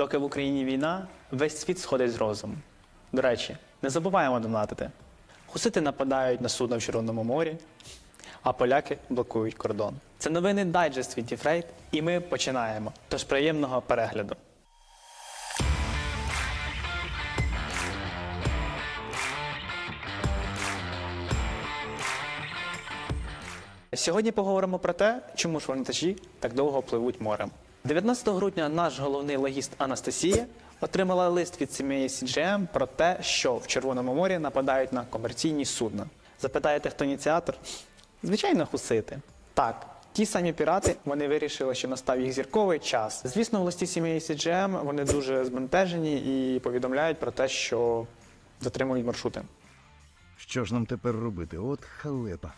Доки в Україні війна, весь світ сходить з розуму. До речі, не забуваємо донатити. Хусити нападають на судна в Червоному морі, а поляки блокують кордон. Це новини дайджест від Діфрейт, і ми починаємо. Тож приємного перегляду. Сьогодні поговоримо про те, чому ж вантажі так довго пливуть морем. 19 грудня наш головний логіст Анастасія отримала лист від сім'ї CGM про те, що в Червоному морі нападають на комерційні судна. Запитаєте, хто ініціатор? Звичайно, хусити. Так, ті самі пірати вони вирішили, що настав їх зірковий час. Звісно, в листі сім'ї CGM вони дуже збентежені і повідомляють про те, що затримують маршрути. Що ж нам тепер робити? От халепа.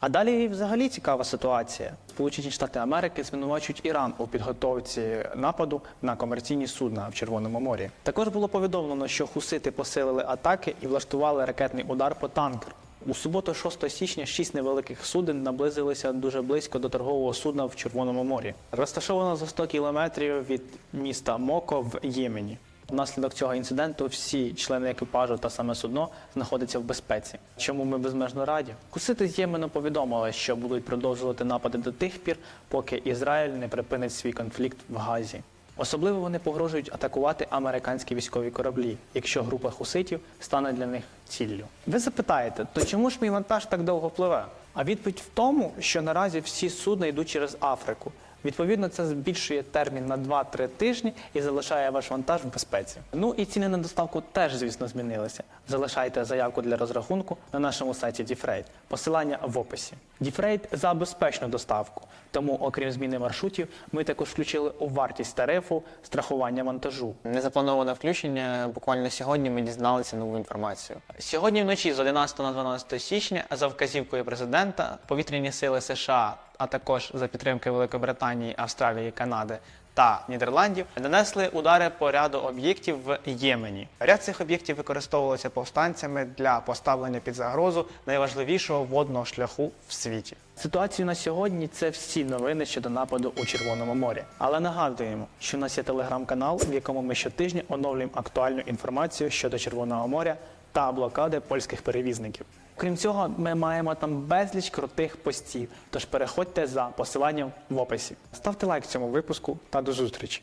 А далі взагалі цікава ситуація. Сполучені Штати Америки звинувачують Іран у підготовці нападу на комерційні судна в Червоному морі. Також було повідомлено, що хусити посилили атаки і влаштували ракетний удар по танкеру. У суботу, 6 січня, шість невеликих суден наблизилися дуже близько до торгового судна в Червоному морі. Розташовано за 100 кілометрів від міста Моко в Ємені. Внаслідок цього інциденту всі члени екіпажу та саме судно знаходяться в безпеці. Чому ми безмежно раді? Кусити з Ємену повідомили, що будуть продовжувати напади до тих пір, поки Ізраїль не припинить свій конфлікт в Газі. Особливо вони погрожують атакувати американські військові кораблі, якщо група хуситів стане для них ціллю. Ви запитаєте, то чому ж мій вантаж так довго пливе? А відповідь в тому, що наразі всі судна йдуть через Африку. Відповідно, це збільшує термін на 2-3 тижні і залишає ваш вантаж в безпеці. Ну і ціни на доставку теж, звісно, змінилися. Залишайте заявку для розрахунку на нашому сайті Діфрейт. Посилання в описі. Діфрейт за безпечну доставку. Тому, окрім зміни маршрутів, ми також включили у вартість тарифу страхування вантажу. Незаплановане включення. Буквально сьогодні ми дізналися нову інформацію. Сьогодні вночі з 11 на 12 січня за вказівкою президента повітряні сили США, а також за підтримки Великобританії, Австралії, Канади та Нідерландів нанесли удари по ряду об'єктів в Ємені. Ряд цих об'єктів використовувалися повстанцями для поставлення під загрозу найважливішого водного шляху в світі. Ситуацію на сьогодні це всі новини щодо нападу у Червоному морі. Але нагадуємо, що у нас є телеграм-канал, в якому ми щотижня оновлюємо актуальну інформацію щодо Червоного моря та блокади польських перевізників. Крім цього, ми маємо там безліч крутих постів. Тож переходьте за посиланням в описі. Ставте лайк цьому випуску та до зустрічі.